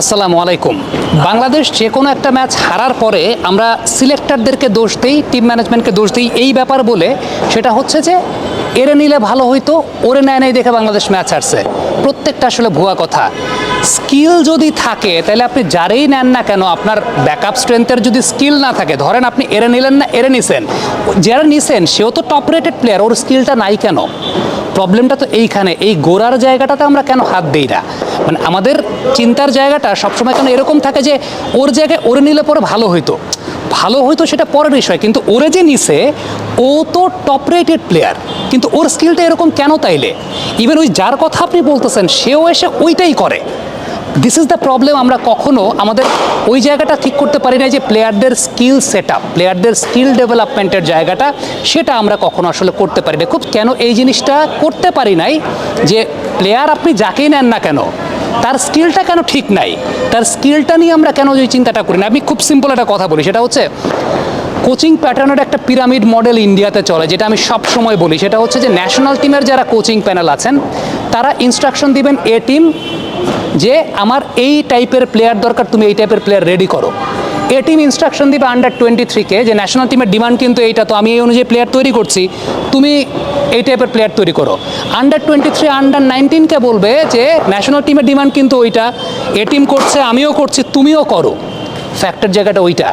আসসালামু আলাইকুম। বাংলাদেশ যে কোনো একটা ম্যাচ হারার পরে আমরা সিলেক্টরদেরকে দোষ দিই, টিম ম্যানেজমেন্টকে দোষ দিই, এই ব্যাপার বলে সেটা হচ্ছে যে এরে নিলে ভালো হইতো, ওরে নেয় নেই দেখে বাংলাদেশ ম্যাচ হারছে। প্রত্যেকটা আসলে ভুয়া কথা। স্কিল যদি থাকে, তাহলে আপনি যারেই নেন না কেন, আপনার ব্যাকআপ স্ট্রেংথের যদি স্কিল না থাকে, ধরেন আপনি এরে নিলেন না, এরে নিছেন যারা নিছেন, সেও তো টপ রেটেড প্লেয়ার ওর স্কিলটা নাই কেন? প্রবলেমটা তো এইখানে, এই গোড়ার জায়গাটাতে আমরা কেন হাত দিই না? মানে আমাদের চিন্তার জায়গাটা সবসময় কেন এরকম থাকে যে, ওর জায়গায় ওরে নিলে পরে ভালো হইতো। ভালো হয়তো সেটা পরের বিষয়, কিন্তু ওরে যে নিছে, ও তো টপ রেটেড প্লেয়ার কিন্তু ওর স্কিলটা এরকম কেন তাইলে? ইভেন ওই যার কথা আপনি বলতেছেন, সেও এসে ওইটাই করে। দিস ইজ দ্য প্রবলেম আমরা কখনো আমাদের ওই জায়গাটা ঠিক করতে পারি না যে প্লেয়ারদের স্কিল সেট আপ প্লেয়ারদের স্কিল ডেভেলপমেন্টের জায়গাটা সেটা আমরা কখনো আসলে করতে পারি না খুব কেন এই জিনিসটা করতে পারি নাই যে প্লেয়ার আপনি যাকেই নেন না কেন, তার স্কিলটা কেন ঠিক নাই, তার স্কিলটা নিয়ে আমরা কেন ওই চিন্তাটা করি না আমি খুব সিম্পল একটা কথা বলি, সেটা হচ্ছে কোচিং প্যাটার্নের একটা পিরামিড মডেল ইন্ডিয়াতে চলে, যেটা আমি সব সময় বলি, সেটা হচ্ছে যে ন্যাশনাল টিমের যারা কোচিং প্যানেল আছেন, তারা ইনস্ট্রাকশন দিবেন এ টিম যে আমার এই টাইপের প্লেয়ার দরকার, তুমি এই টাইপের প্লেয়ার রেডি করো। এ টিম ইনস্ট্রাকশন দিবে আন্ডার টোয়েন্টি থ্রিকে যে ন্যাশনাল টিমের ডিমান্ড কিন্তু এইটা। তো আমি এই অনুযায়ী প্লেয়ার তৈরি করছি, তুমি এই টাইপের প্লেয়ার তৈরি করো। আন্ডার টোয়েন্টি থ্রি আন্ডার নাইনটিনকে বলবে যে ন্যাশনাল টিমের ডিমান্ড কিন্তু ওইটা। এ টিম করছে, আমিও করছি, তুমিও করো। ফ্যাক্টর জায়গাটা ওইটা।